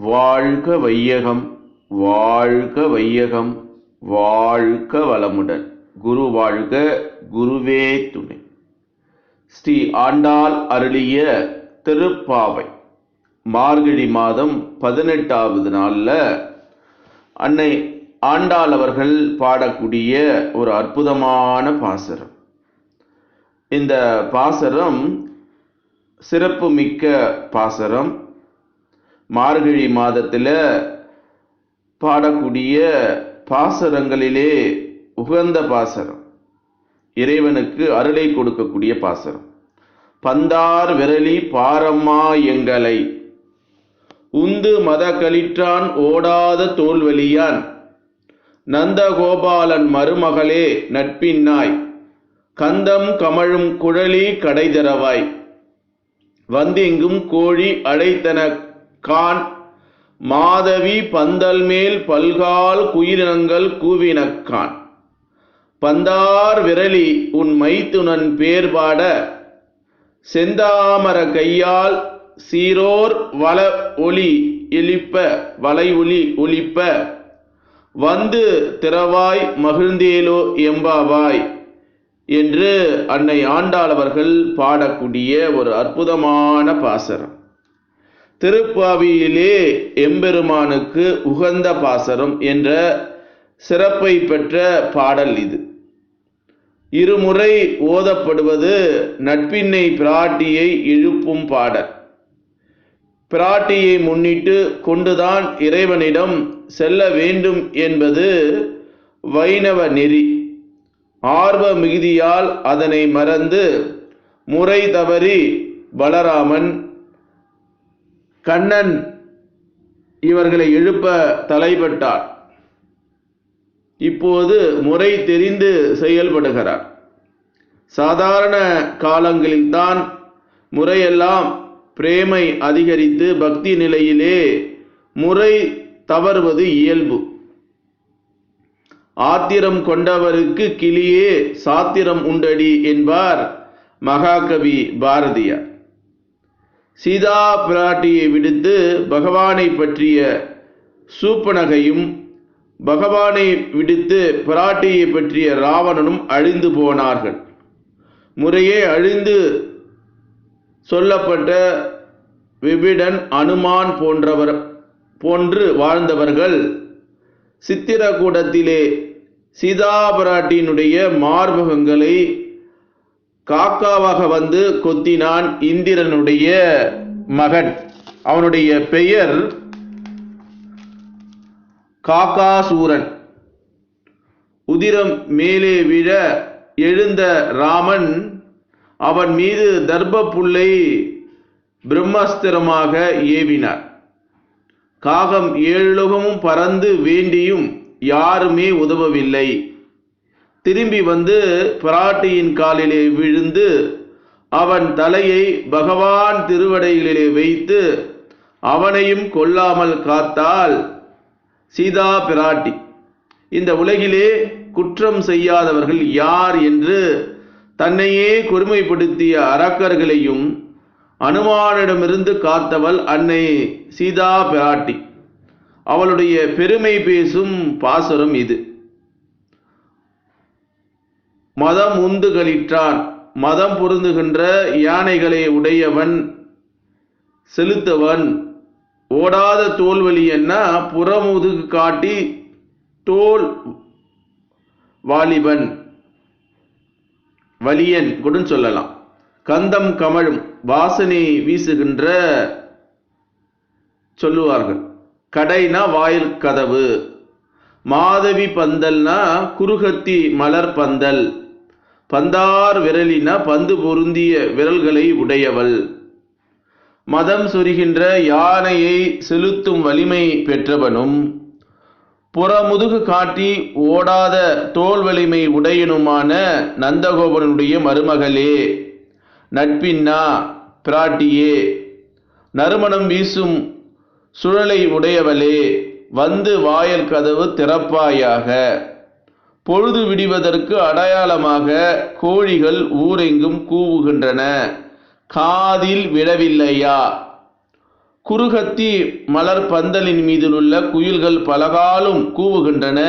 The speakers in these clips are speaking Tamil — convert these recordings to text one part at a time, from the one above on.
வாழ்க வையகம் வாழ்க வையகம் வாழ்க வளமுடன். குரு வாழ்க குருவே துணை. ஸ்ரீ ஆண்டாள் அருளிய திருப்பாவை. மார்கழி மாதம் பதினெட்டாவது நாளில் அன்னை ஆண்டாள் அவர்கள் பாடக்கூடிய ஒரு அற்புதமான பாசரம். இந்த பாசரம் சிறப்புமிக்க பாசரம். மார்கழி மாதத்தில் பாடக்கூடிய பாசரங்களிலே உகந்த பாசரம் இறைவனுக்கு அருளை கொடுக்கக்கூடிய பாசரம் பந்தார் விரலி பாரம்மா எங்களை. உந்து மத களிற்றான் ஓடாத தோல்வலியான் நந்தகோபாலன் மருமகளே நட்பின்னாய். கந்தம் கமழும் குழலி கடைதரவாய். வந்தெங்கும் கோழி அழைத்தன கான் மாதவி பந்தல் மேல் பல்கால் குயிரினங்கள் கூவினக்கான் பந்தார் விரலி உன் மைத்துனன் பேர் பாட செந்தாமர கையால் சீரோர் வள ஒளி எழிப்ப வலை ஒளி ஒழிப்ப வந்து திறவாய் மகிழ்ந்தேலோ எம்பாவாய் என்று அன்னை ஆண்டாள் அவர்கள் பாடக்கூடிய ஒரு அற்புதமான பாசரம். திருப்பாவியிலே எம்பெருமானுக்கு உகந்த பாசரம் என்ற சிறப்பை பெற்ற பாடல் இது. இருமுறை ஓதப்படுவது நட்பின்னை பிராட்டியை இழுப்பும் பாடல். பிராட்டியை முன்னிட்டு கொண்டுதான் இறைவனிடம் செல்ல வேண்டும் என்பது வைணவ நெறி. ஆர்வ மிகுதியால் அதனை மறந்து முறை தவறி பலராமன் கண்ணன் இவர்களை எழுப்ப தலைப்பட்டார். இப்போது முறை தெரிந்து செயல்படுகிறார். சாதாரண காலங்களில்தான் முறையெல்லாம் பிரேமை அதிகரித்து பக்தி நிலையிலே முறை தவறுவது இயல்பு. ஆத்திரம் கொண்டவருக்கு கிளியே சாத்திரம் உண்டடி என்பார் மகாகவி பாரதியார். சீதா பிராட்டியை விடுத்து பகவானை பற்றிய சூப்பனகையும் பகவானை விடுத்து பிராட்டியை பற்றிய ராவணனும் அழிந்து போனார்கள். முறையே அழிந்து சொல்லப்பட்ட விபிடன் அனுமான் போன்றவர் போன்று வாழ்ந்தவர்கள் சித்திரக்கூடத்திலே சீதா பிராட்டியினுடைய மார்பகங்களை காக்காவாக வந்து கொத்தினான் இந்திரனுடைய மகன். அவனுடைய பெயர் காக்காசூரன். உதிரம் மேலே விழ எழுந்த ராமன் அவன் மீது தர்ப புல்லை பிரம்மாஸ்திரமாக ஏவினார். காகம் ஏழுலகமும் பறந்து வேண்டியும் யாருமே உதவவில்லை. திரும்பி வந்து பிராட்டியின் காலிலே விழுந்து அவன் தலையை பகவான் திருவடைகளிலே வைத்து அவனையும் கொல்லாமல் காத்தால் சீதா பிராட்டி. இந்த உலகிலே குற்றம் செய்யாதவர்கள் யார் என்று தன்னையே கொடுமைப்படுத்திய அரக்கர்களையும் அனுமானிடமிருந்து காத்தவள் அன்னை சீதா பிராட்டி. அவளுடைய பெருமை பேசும் பாசரம் இது. மதம் உந்துகளிற்றான் மதம் பொருந்துகின்ற யானைகளை உடையவன் செலுத்தவன். ஓடாத தோல்வலி என்ன? புறமுதுகு காட்டி தோல் வாலிபன். வலியன் கூட சொல்லலாம். கந்தம் கமழும் வாசனை வீசுகின்ற சொல்லுவார்கள். கடைனா வாயில் கதவு. மாதவி பந்தல்னா குருகத்தி மலர் பந்தல். பந்தார் விரலின பந்து பொருந்திய விரல்களை உடையவள். மதம் சொரிகின்ற யானையை செலுத்தும் வலிமை பெற்றவனும் புறமுதுகு காட்டி ஓடாத தோல் வலிமை உடையனுமான நந்தகோபனுடைய மருமகளே நட்பின்னா பிராட்டியே நறுமணம் வீசும் சுழலை உடையவளே வந்து வாயல் கதவு திறப்பாயாக. பொழுது விடிவதற்கு அடையாளமாக கோழிகள் ஊரெங்கும் கூவுகின்றன. காதில் விழவில்லையா? குருகத்தி மலர் பந்தலின் மீதிலுள்ள குயில்கள் பலகாலும் கூவுகின்றன.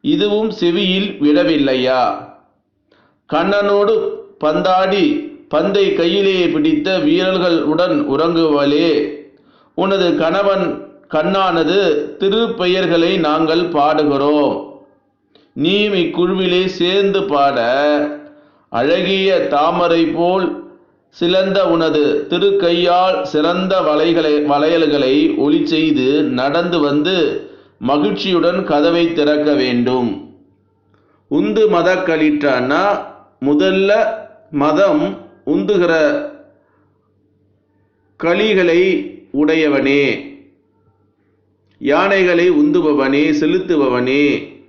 இதுவும் செவியில் விடவில்லையா கண்ணனோடு பந்தாடி பந்தை கையிலே பிடித்த வீரர்கள் உடன் உறங்குவலே. உனது கணவன் கண்ணானது திருப்பெயர்களை நாங்கள் பாடுகிறோம். நீயும் இக்குழுவிலே சேர்ந்து பாட அழகிய தாமரை போல் சிலந்த உனது திருக்கையால் சிறந்த வலைகளை வளையல்களை ஒளி செய்து நடந்து வந்து மகிழ்ச்சியுடன் கதவை திறக்க வேண்டும். உந்து மத கலிட்டான்னா முதல்ல மதம் உந்துகிற களிகளை உடையவனே. யானைகளை உந்துபவனே செலுத்துபவனே.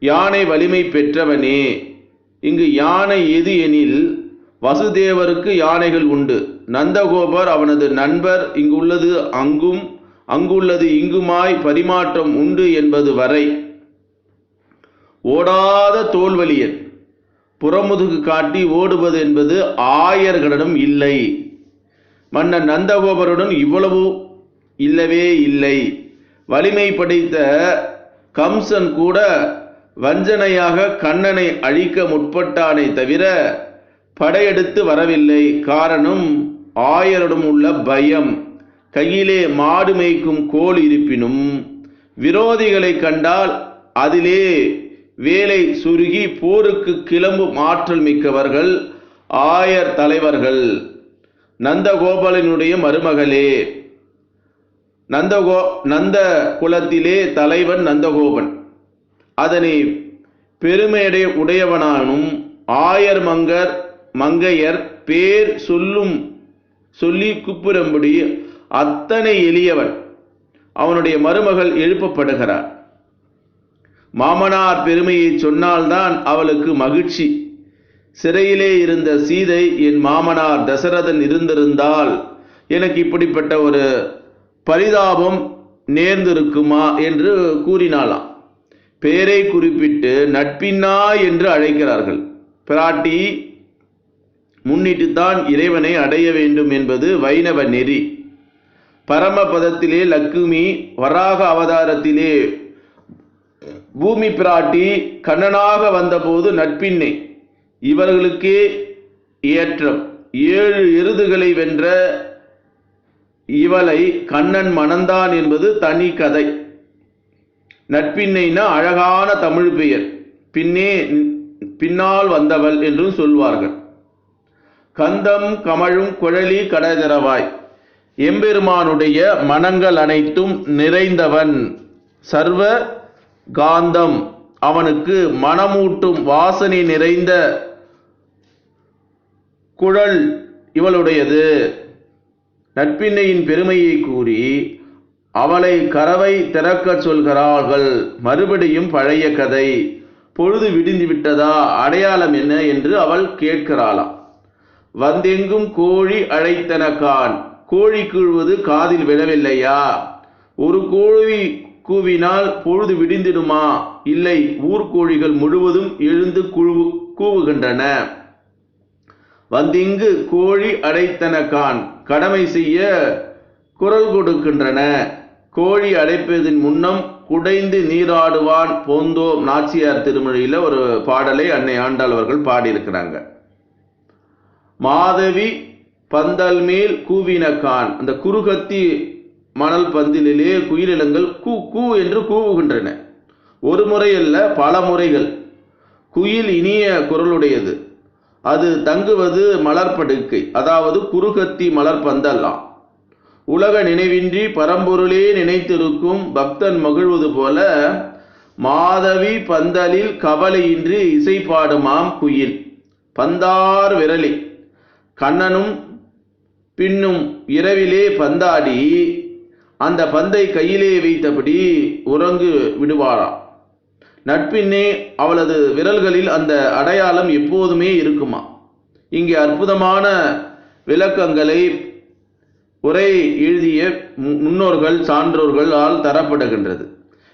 யானை வலிமை பெற்றவனே இங்கு யானை எது எனில் வசுதேவருக்கு யானைகள் உண்டு. நந்தகோபர் அவனது நண்பர் இங்குள்ளது அங்கும் அங்குள்ளது இங்குமாய் பரிமாற்றம் உண்டு என்பது வரை. ஓடாத தோல்வலியன் புறமுதுகு காட்டி ஓடுவது என்பது ஆயர்களிடம் இல்லை. மன்னன் நந்தகோபருடன் இவ்வளவு இல்லவே இல்லை. வலிமை படைத்த கம்சன் கூட வஞ்சனையாக கண்ணனை அழிக்க முற்பட்டானே தவிர படையெடுத்து வரவில்லை. காரணம் ஆயரிடம் உள்ள பயம். கையிலே மாடு மேய்க்கும் கோல் இருப்பினும் விரோதிகளை கண்டால் அதிலே வேலை சுருகி போருக்கு கிளம்பும் ஆற்றல் மிக்கவர்கள் ஆயர் தலைவர்கள். நந்தகோபாலனுடைய மருமகளே. நந்தகோ நந்த குலத்திலே தலைவன் நந்தகோபன். அதனை பெருமையடைய உடையவனானும் ஆயர் மங்கர் மங்கையர் பேர் சொல்லும் சொல்லி குப்புறம்படி அத்தனை எளியவன். அவனுடைய மருமகள் எழுப்பப்படுகிறார். மாமனார் பெருமையை சொன்னால்தான் அவளுக்கு மகிழ்ச்சி. சிறையிலே இருந்த சீதை என் மாமனார் தசரதன் இருந்திருந்தால் எனக்கு இப்படிப்பட்ட ஒரு பரிதாபம் நேர்ந்திருக்குமா? என்று கூறினாளாம். பெயரை குறிப்பிட்டு நட்பின்னா என்று அழைக்கிறார்கள். பிராட்டி முன்னிட்டுத்தான் இறைவனை அடைய வேண்டும் என்பது வைணவ நெறி. பரமபதத்திலே லக்குமி வராக அவதாரத்திலே பூமி பிராட்டி கண்ணனாக வந்தபோது நட்பின்னை இவர்களுக்கே ஏற்றம். ஏழு எருதுகளை வென்ற இவளை கண்ணன் மணந்தான் என்பது தனி கதை. நட்பின்னைனா அழகான தமிழ் பெயர். பின்னே பின்னால் வந்தவள் என்றும் சொல்வார்கள். கந்தம் கமழும் குழலி கடதிரவாய் எம்பெருமானுடைய மனங்கள் அனைத்தும் நிறைந்தவன். சர்வ காந்தம். அவனுக்கு மனமூட்டும் வாசனை நிறைந்த குழல் இவளுடையது. நட்பின்னையின் பெருமையை கூறி அவளை கரவை திறக்கச் சொல்கிறார்கள். மறுபடியும் பழைய கதை. பொழுது விடிந்து விட்டதா? அடையாளம் என்ன என்று அவள் கேட்கிறாளாம். வந்தெங்கும் கோழி அழைத்தனக்கான் கோழி கூழ்வது காதில் விழவில்லையா? ஒரு கோழி கூவினால் பொழுது விடிந்திடுமா? இல்லை ஊர்கோழிகள் முழுவதும் எழுந்து குழு கூவுகின்றன. வந்திங்கு கோழி அடைத்தனக்கான் கடமை செய்ய குரல் கொடுக்கின்றன. கோழி அடைப்பதின் முன்னம் குடைந்து நீராடுவான் போந்தோம் நாச்சியார் திருமொழியில் ஒரு பாடலை அன்னை ஆண்டாள் அவர்கள் பாடியிருக்கிறாங்க. மாதவி பந்தல் மேல் கூவினக்கான் அந்த குறுகத்தி மணல் பந்திலே குயிலினங்கள் கூ கூ என்று கூவுகின்றன. ஒரு முறை அல்ல பல முறைகள். குயில் இனிய குரலுடையது. அது தங்குவது மலர்படுக்கை. அதாவது குறுகத்தி மலர் பந்தல்லாம் உலக நினைவின்றி பரம்பொருளே நினைத்திருக்கும் பக்தன் மகிழ்வது போல மாதவி பந்தலில் கவலையின்றி இசை பாடுமாம் குயில். பந்தார் விரலி. கண்ணனும் பின்னும் இரவிலே பந்தாடி அந்த பந்தை கையிலே வைத்தபடி உறங்கு விடுவாராம். நட்பின்னே அவளது விரல்களில் அந்த அடையாளம் எப்போதுமே இருக்குமா இங்கே அற்புதமான விளக்கங்களை உரை எழுதிய மு- முன்னோர்கள் சான்றோர்களால் தரப்படுகின்றது.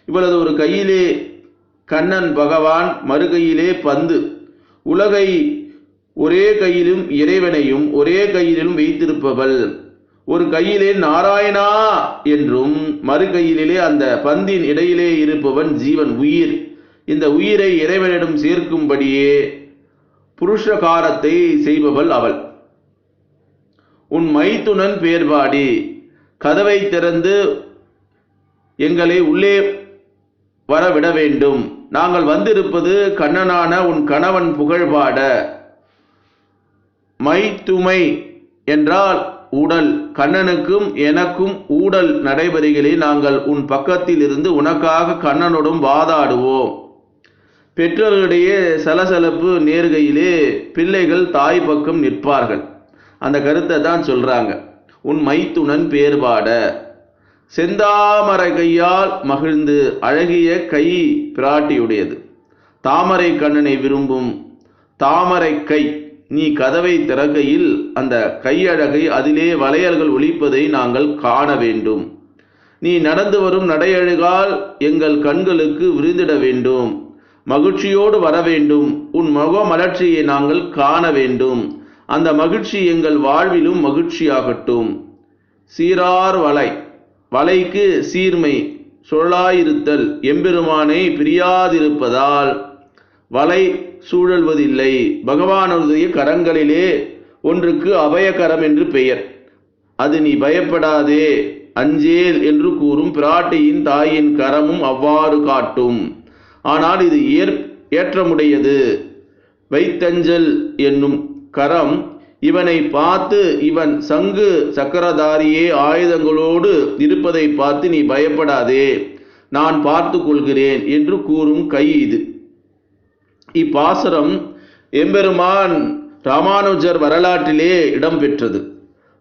இவளது ஒரு கையிலே கண்ணன் பகவான் மறுகையிலே பந்து. உலகை ஒரே கையிலும் இறைவனையும் ஒரே கையிலும் வைத்திருப்பவள். ஒரு கையிலே நாராயணா என்றும் மறு கையிலே அந்த பந்தின் இடையிலே இருப்பவன் ஜீவன் உயிர். இந்த உயிரை இறைவனிடம் சேர்க்கும்படியே புருஷகாரத்தை செய்பவள் அவள். உன் மைத்துனன் பேர்பாடி கதவை திறந்து எங்களை உள்ளே வரவிட வேண்டும். நாங்கள் வந்திருப்பது கண்ணனான உன் கணவன் புகழ்பாட மைத்துமை என்றால் ஊடல் கண்ணனுக்கும் எனக்கும் ஊடல் நடைபெறுகளே நாங்கள் உன் பக்கத்தில் இருந்து உனக்காக கண்ணனுடன் வாதாடுவோம். பெற்றோர்களிடையே சலசலப்பு நேர்கையிலே பிள்ளைகள் தாய் பக்கம் நிற்பார்கள். அந்த கருத்தை தான் சொல்றாங்க. உன் மைத்துணன் பேர்பாட. செந்தாமரை கையால் மகிழ்ந்து அழகிய கை பிராட்டியுடையது. தாமரை கண்ணனை விரும்பும் தாமரை கை. நீ கதவை திறக்கையில் அந்த கையழகை அதிலே வளையல்கள் ஒழிப்பதை நாங்கள் காண வேண்டும். நீ நடந்து வரும் நடையழகால் எங்கள் கண்களுக்கு விருந்திட வேண்டும். மகிழ்ச்சியோடு வர வேண்டும். உன் முக மலர்ச்சியை நாங்கள் காண வேண்டும். அந்த மகிழ்ச்சி எங்கள் வாழ்விலும் மகிழ்ச்சியாகட்டும். சீரார் வலை வலைக்கு சீர்மை. சொல்லாயிருத்தல் எம்பெருமானை பிரியாதிருப்பதால் வலை சூழல்வதில்லை. பகவானுடைய கரங்களிலே ஒன்றுக்கு அபயகரம் என்று பெயர். அது நீ பயப்படாதே அஞ்சேல் என்று கூறும் பிராட்டியின் தாயின் கரமும் அவ்வாறு காட்டும். ஆனால் இது ஏற் ஏற்றமுடையது. வைத்தஞ்சல் என்னும் கரம். இவனை பார்த்து இவன் சங்கு சக்கரதாரியே ஆயுதங்களோடு இருப்பதை பார்த்து நீ பயப்படாதே. நான் பார்த்து கொள்கிறேன் என்று கூறும் கை இது. இப்பாசுரம் எம்பெருமான் ராமானுஜர் வரலாற்றிலே இடம்பெற்றது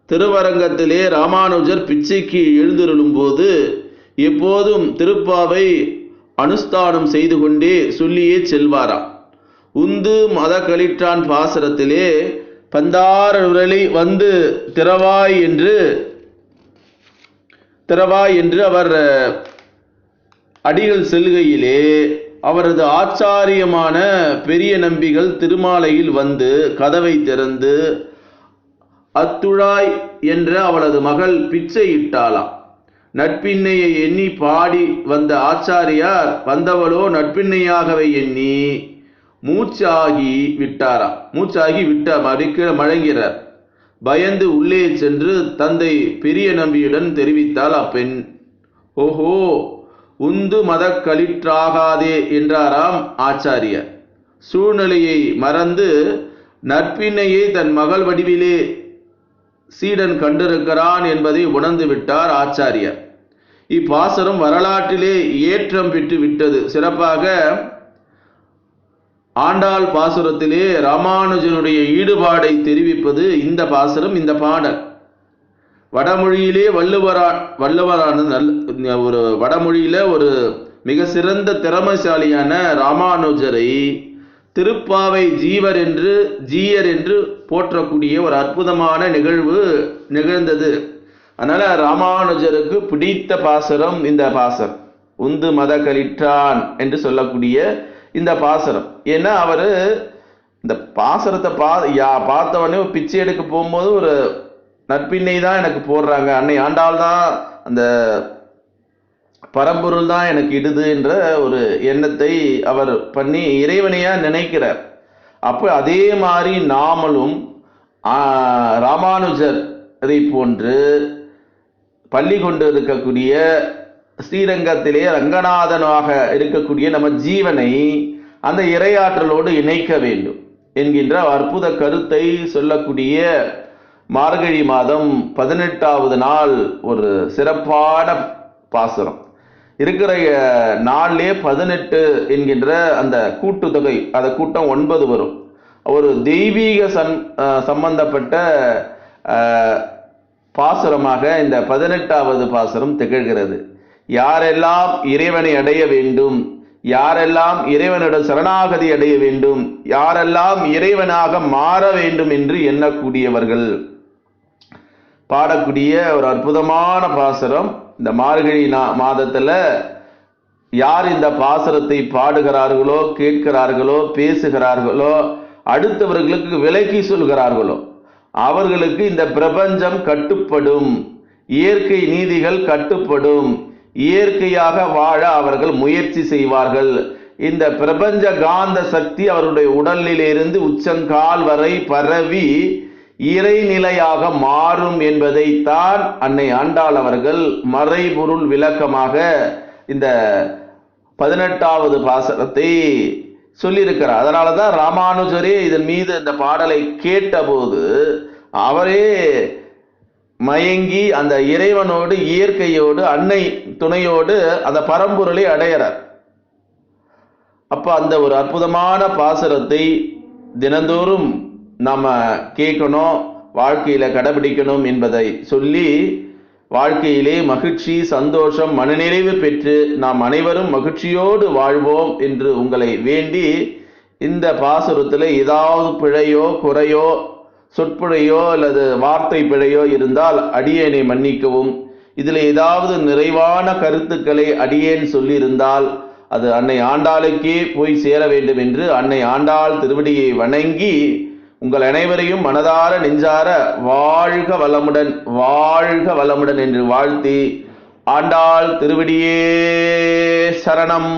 திருவரங்கத்திலே ராமானுஜர் பிச்சைக்கு எழுந்திருளும்போது எப்போதும் திருப்பாவை அனுஷ்டானம் செய்து கொண்டே சொல்லியே செல்வாராம். உந்து மத கலிற்றான் பாசரத்திலே பந்தார உரளி வந்து திறவாய் என்று திறவாய் என்று அவர் அடிகள் செல்கையிலே அவரது ஆச்சாரியமான பெரிய நம்பிகள் திருமாலையில் வந்து கதவை திறந்து அத்துழாய் என்ற அவளது மகள் பிச்சை இட்டாளாம். நட்பின்னையை எண்ணி பாடி வந்த ஆச்சாரியார் வந்தவளோ நட்பின்னையாகவே எண்ணி மூச்சாகி விட்டாராம் மூச்சாகி விட்டார் மறிக்க மழங்கிறார் பயந்து உள்ளே சென்று தந்தை பெரிய நம்பியுடன் தெரிவித்தாள் அப்பெண் ஓஹோ உந்து மத களிற்றாகாதே என்றாராம் ஆச்சாரியர். சூழ்நிலையை மறந்து நட்பினையை தன் மகள் வடிவிலே சீடன் கண்டிருக்கிறான் என்பதை உணர்ந்து விட்டார் ஆச்சாரியர். இப்பாசனம் வரலாற்றிலே ஏற்றம் பெற்று விட்டது. சிறப்பாக ஆண்டாள் பாசுரத்திலே ராமானுஜனுடைய ஈடுபாடை தெரிவிப்பது இந்த பாசுரம் இந்த பாடல். வடமொழியிலே வள்ளுவரா வள்ளுவரான நல் ஒரு வடமொழியில ஒரு மிக சிறந்த திறமைசாலியான ராமானுஜரை திருப்பாவை ஜீவர் என்று ஜீயர் என்று போற்றக்கூடிய ஒரு அற்புதமான நிகழ்வு நிகழ்ந்தது. அதனால ராமானுஜருக்கு பிடித்த பாசுரம் இந்த பாசம் உந்து மத கலிற்றான் என்று சொல்லக்கூடிய இந்த பாசரம் ஏன்னா அவர் இந்த பாசரத்தை பா யா பார்த்தவொடனே ஒரு பிச்சை எடுக்க போகும்போது ஒரு நட்பின்னை தான் எனக்கு போடுறாங்க. அன்னை ஆண்டாள் தான் அந்த பரம்பொருள் தான் எனக்கு இடுது என்ற ஒரு எண்ணத்தை அவர் பண்ணி இறைவனையாக நினைக்கிறார். அப்போ அதே மாதிரி நாமளும் ராமானுஜரை ராமானுஜர் இதை போன்று பள்ளி கொண்டு இருக்கக்கூடிய ஸ்ரீரங்கத்திலே ரங்கநாதனாக இருக்கக்கூடிய நம்ம ஜீவனை அந்த இறையாற்றலோடு இணைக்க வேண்டும் என்கின்ற அற்புத கருத்தை சொல்லக்கூடிய மார்கழி மாதம் பதினெட்டாவது நாள் ஒரு சிறப்பான பாசுரம். இருக்கிற நாளிலே பதினெட்டு என்கின்ற அந்த கூட்டுத்தொகை அந்த கூட்டம் ஒன்பது வரும். ஒரு தெய்வீக சன் சம்பந்தப்பட்ட பாசுரமாக இந்த பதினெட்டாவது பாசுரம் திகழ்கிறது. யாரெல்லாம் இறைவனை அடைய வேண்டும் யாரெல்லாம் இறைவனிடம் சரணாகதி அடைய வேண்டும் யாரெல்லாம் இறைவனாக மாற வேண்டும் என்று எண்ணக்கூடியவர்கள். பாடக்கூடிய ஒரு அற்புதமான பாசரம். இந்த மார்கழி நா- மாதத்துல யார் இந்த பாசரத்தை பாடுகிறார்களோ கேட்கிறார்களோ பேசுகிறார்களோ அடுத்தவர்களுக்கு விலக்கி சொல்கிறார்களோ அவர்களுக்கு இந்த பிரபஞ்சம் கட்டுப்படும் இயற்கை நீதிகள் கட்டுப்படும் இயற்கையாக வாழ அவர்கள் முயற்சி செய்வார்கள். இந்த பிரபஞ்ச காந்த சக்தி அவருடைய உடலிலிருந்து உச்சங்கால் வரை பரவி இறைநிலையாக மாறும் என்பதைத்தான் அன்னை ஆண்டாள் அவர்கள் மறைபொருள் விளக்கமாக இந்த பதினெட்டாவது பாசனத்தை சொல்லியிருக்கிறார். அதனால தான் ராமானுஜரே இதன் மீது இந்த பாடலை கேட்டபோது அவரே மயங்கி அந்த இறைவனோடு இயற்கையோடு அன்னை துணையோடு அந்த பரம்பொருளை அடையிறார். அப்ப அந்த ஒரு அற்புதமான பாசுரத்தை தினந்தோறும் நாம கேட்கணும் வாழ்க்கையில கடைபிடிக்கணும் என்பதை சொல்லி வாழ்க்கையிலே மகிழ்ச்சி சந்தோஷம் மனநிறைவு பெற்று நாம் அனைவரும் மகிழ்ச்சியோடு வாழ்வோம் என்று உங்களை வேண்டி இந்த பாசுரத்தில் ஏதாவது பிழையோ குறையோ சொற்பிழையோ அல்லது வார்த்தை பிழையோ இருந்தால் அடியேனை மன்னிக்கவும். இதில் ஏதாவது நிறைவான கருத்துக்களை அடியேன் சொல்லியிருந்தால் அது அன்னை ஆண்டாளுக்கே போய் சேர வேண்டும் என்று அன்னை ஆண்டாள் திருவடியை வணங்கி உங்கள் அனைவரையும் மனதார நெஞ்சார வாழ்க வளமுடன் வாழ்க வளமுடன் என்று வாழ்த்தி ஆண்டாள் திருவடியே சரணம்.